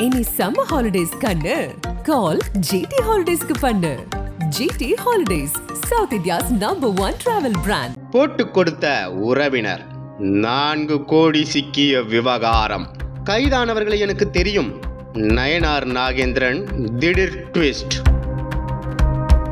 இனி summer holidays கண்ணு. கால் GT ஹாலிடேஸ்க்கு பண்ணு. GT holidays south India's number one travel brand போட்டு கொடுத்த உறவினர் நான்கு கோடி சிக்கிய விவகாரம். கைதானவர்களை எனக்கு தெரியும். நயனார் நாகேந்திரன் திடீர் ட்விஸ்ட்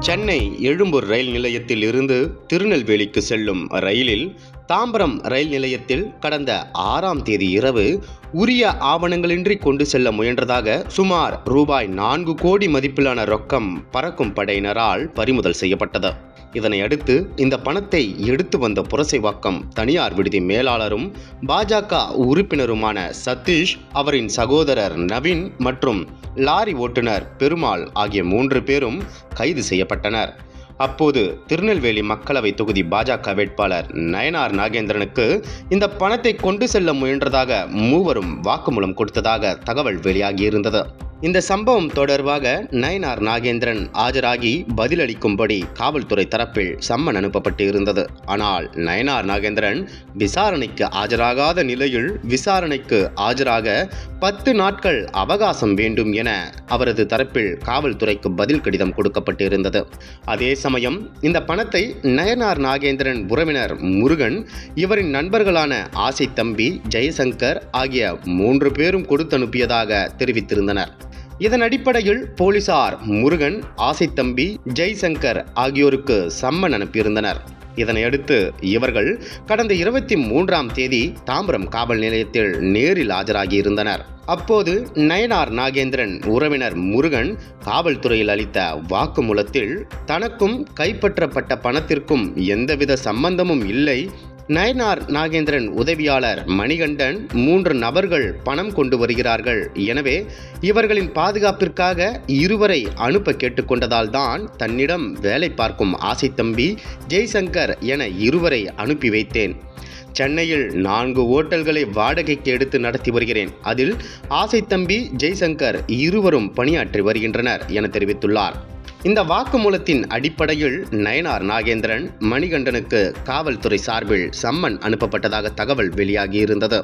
சென்னை எழும்பூர் ரயில் நிலையத்தில் இருந்து திருநெல்வேலிக்கு செல்லும் ரயிலில் தாம்பரம் ரயில் நிலையத்தில் கடந்த ஆறாம் தேதி இரவு உரிய ஆவணங்களின்றி கொண்டு செல்ல முயன்றதாக சுமார் ரூபாய் நான்கு கோடி மதிப்பிலான ரொக்கம் பறக்கும் படையினரால் பறிமுதல் செய்யப்பட்டது. இதனை அடுத்து இந்த பணத்தை எடுத்து வந்த புரசைவாக்கம் தனியார் விடுதி மேலாளரும் பாஜக உறுப்பினருமான சதீஷ் அவரின் சகோதரர் நவீன் மற்றும் லாரி ஓட்டுநர் பெருமாள் ஆகிய மூன்று பேரும் கைது செய்யப்பட்டனர். அப்போது திருநெல்வேலி மக்களவை தொகுதி பாஜக வேட்பாளர் நயனார் நாகேந்திரனுக்கு இந்த பணத்தை கொண்டு செல்ல முயன்றதாக மூவரும் வாக்குமூலம் கொடுத்ததாக தகவல் வெளியாகியிருந்தது. இந்த சம்பவம் தொடர்பாக நயனார் நாகேந்திரன் ஆஜராகி பதிலளிக்கும்படி காவல்துறை தரப்பில் சம்மன் அனுப்பப்பட்டு இருந்தது. ஆனால் நயனார் நாகேந்திரன் விசாரணைக்கு ஆஜராகாத நிலையில் விசாரணைக்கு ஆஜராக பத்து நாட்கள் அவகாசம் வேண்டும் என அவரது தரப்பில் காவல்துறைக்கு பதில் கடிதம் கொடுக்கப்பட்டு இருந்தது. அதே சமயம் இந்த பணத்தை நயனார் நாகேந்திரன் உறவினர் முருகன் இவரின் நண்பர்களான ஆசை தம்பி ஜெயசங்கர் ஆகிய மூன்று பேரும் கொடுத்தனுப்பியதாக தெரிவித்திருந்தனர். இதன் அடிப்படையில் போலீசார் முருகன் ஆசை தம்பி ஜெய்சங்கர் ஆகியோருக்கு சம்மன் அனுப்பியிருந்தனர். இதனையடுத்து இவர்கள் கடந்த இருபத்தி மூன்றாம் தேதி தாம்பரம் காவல் நிலையத்தில் நேரில் ஆஜராகியிருந்தனர். அப்போது நயனார் நாகேந்திரன் உறவினர் முருகன் காவல்துறையில் அளித்த வாக்குமூலத்தில் தனக்கும் கைப்பற்றப்பட்ட பணத்திற்கும் எந்தவித சம்பந்தமும் இல்லை நயனார் நாகேந்திரன் உதவியாளர் மணிகண்டன் மூன்று நபர்கள் பணம் கொண்டு வருகிறார்கள். எனவே இவர்களின் பாதுகாப்பிற்காக இருவரை அனுப்ப கேட்டுக்கொண்டதால் தான் தன்னிடம் வேலை பார்க்கும் ஆசை தம்பி ஜெய்சங்கர் என இருவரை அனுப்பி வைத்தேன். சென்னையில் நான்கு ஓட்டல்களை வாடகைக்கு எடுத்து நடத்தி வருகிறேன். அதில் ஆசை தம்பி ஜெய்சங்கர் இருவரும் பணியாற்றி வருகின்றனர் என தெரிவித்துள்ளார். இந்த வாக்குமூலத்தின் அடிப்படையில் நயனார் நாகேந்திரன் மணிகண்டனுக்கு காவல்துறை சார்பில் சம்மன் அனுப்பப்பட்டதாக தகவல் வெளியாகியிருந்தது.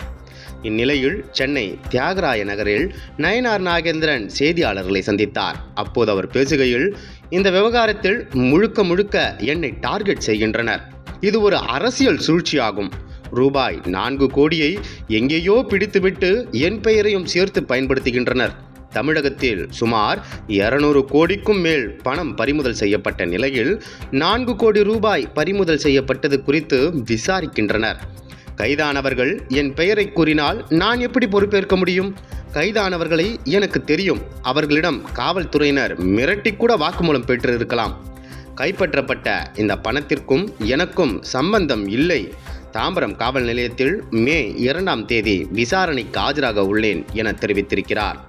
இந்நிலையில் சென்னை தியாகராய நகரில் நயனார் நாகேந்திரன் செய்தியாளர்களை சந்தித்தார். அப்போது அவர் பேசுகையில் இந்த விவகாரத்தில் முழுக்க முழுக்க என்னை டார்கெட் செய்கின்றனர். இது ஒரு அரசியல் சூழ்ச்சியாகும். ரூபாய் நான்கு கோடியை எங்கேயோ பிடித்துவிட்டு என் பெயரையும் சேர்த்து பயன்படுத்துகின்றனர். தமிழகத்தில் சுமார் இருநூறு கோடிக்கும் மேல் பணம் பறிமுதல் செய்யப்பட்ட நிலையில் நான்கு கோடி ரூபாய் பறிமுதல் செய்யப்பட்டது குறித்து விசாரிக்கின்றனர். கைதானவர்கள் என் பெயரை கூறினால் நான் எப்படி பொறுப்பேற்க முடியும்? கைதானவர்களை எனக்கு தெரியும். அவர்களிடம் காவல்துறையினர் மிரட்டி கூட வாக்குமூலம் பெற்றிருக்கலாம். கைப்பற்றப்பட்ட இந்த பணத்திற்கும் எனக்கும் சம்பந்தம் இல்லை. தாம்பரம் காவல் நிலையத்தில் மே இரண்டாம் தேதி விசாரணைக்கு ஆஜராக உள்ளேன் என தெரிவித்திருக்கிறார்.